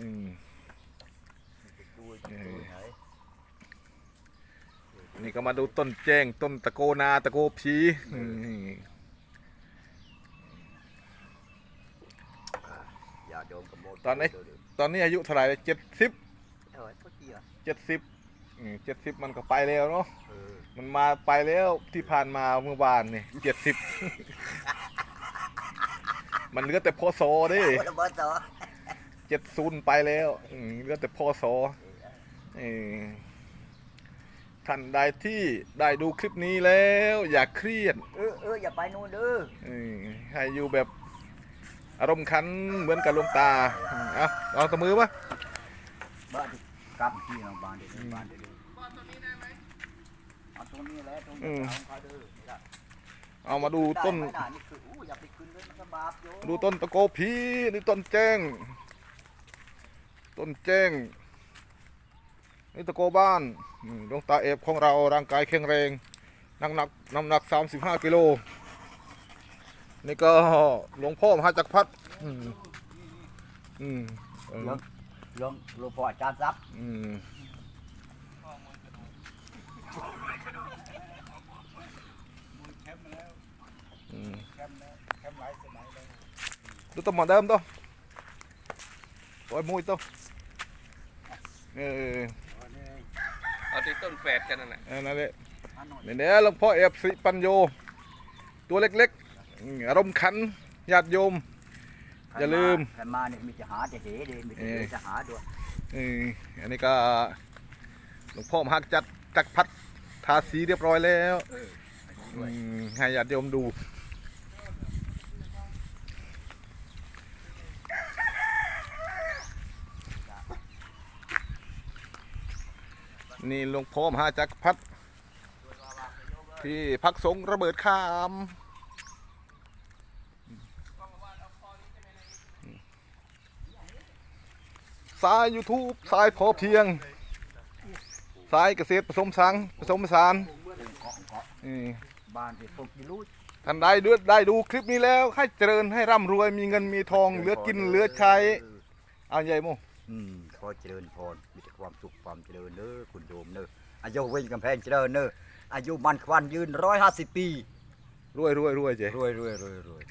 อืมดูดูไหนนี่ก็มาดูต้นแจ้งต้นตะโกนาตะโกผีนี่อย่าโดนกระโมดตอนนี้อายุเท่าไหร่เจ็ดสิบเออเมื่อกี้อะเจ็ดสิบเจ็ดสิบมันก็ไปแล้วเนาะเออมันมาไปแล้วที่ผ่านมาเมื่อวานนี่เจ็ดสิบมันเหลือแต่พอโซดิระเบิดต่อ เจ็ดศูนย์ไปแล้วอืมเหลือแต่พอโซเออท่านใดที่ได้ดูคลิปนี้แล้ว อย่าเครียด เออเอออย่าไปนู่นเด้อเออให้อยู่แบบอารมณ์ขันเหมือนกับหลวงตาอืมเอาเอาตะมือปะบ้านกลับที่โรงพยาบาลเด็กโรงพยาบาลเด็กบ้านตรงนี้ได้ไหมเอาตรงนี้แหละตรงนี้เอาเขาเด้อนี่ล่ะเอามาดูต้นได้ไหมะนี่คืออู้อย่าไปขึ้นเลยมันก็บาปโยดูต้นตะโกผีนี่ต้นแจ้ง ต้นแจ้งนี่ตะโกบ้านอืมดวงตาเอฟของเราร่างกายแข็งแรงน้ำหนักน้ำหนัก35กิโลนี่ก็หลวงพ่อมหาจักรพรรดิอืมอืมเออหลวงหลวงหลวงพ่ออาจารย์ทรัพย์อืมอืมดูต้นหมอนเดิมตัว โอ้ยมุ้ยตัวเออเอาที่ต้นแฝดกันนั่นแหละเออนั่นแหละอันนู้นเนี่ยเนี่ยหลวงพ่อเอฟสิปัญโย ตัวเล็กๆอืมอารมณ์ขันญาติโยม อย่าลืมใครมาเนี่ยมีจะหาจะเหเดนมีจะเออจะหาด้วยเอออันนี้ก็หลวงพ่อมหาจัดจักรพัดทาสีเรียบร้อยแล้วเอออืมให้ญาติโยมดู นี่หลวงพ่อมหาจักรพัดที่พักสงระเบิดข้าม สาย YouTube สายพอเพียง สายเกษตรผสมสังผสมผสานเกาะเกาะอืมบ้านที่พวกที่รู้ท่านใดดูได้ดูคลิปนี้แล้วให้เจริญให้ร่ำรวยมีเงินมีทองเหลือกินเหลือใช้เอาใหญ่โมอืม อเจริญพรมีแต่ความสุขความเจริญเด้อคุณโยมเด้ออายุเว้นกำแพงเจริญเด้ออายุมันควันยืนร้อยห้าสิบปีรวยรวยรวยเจ๊รวยรวยรวยรวย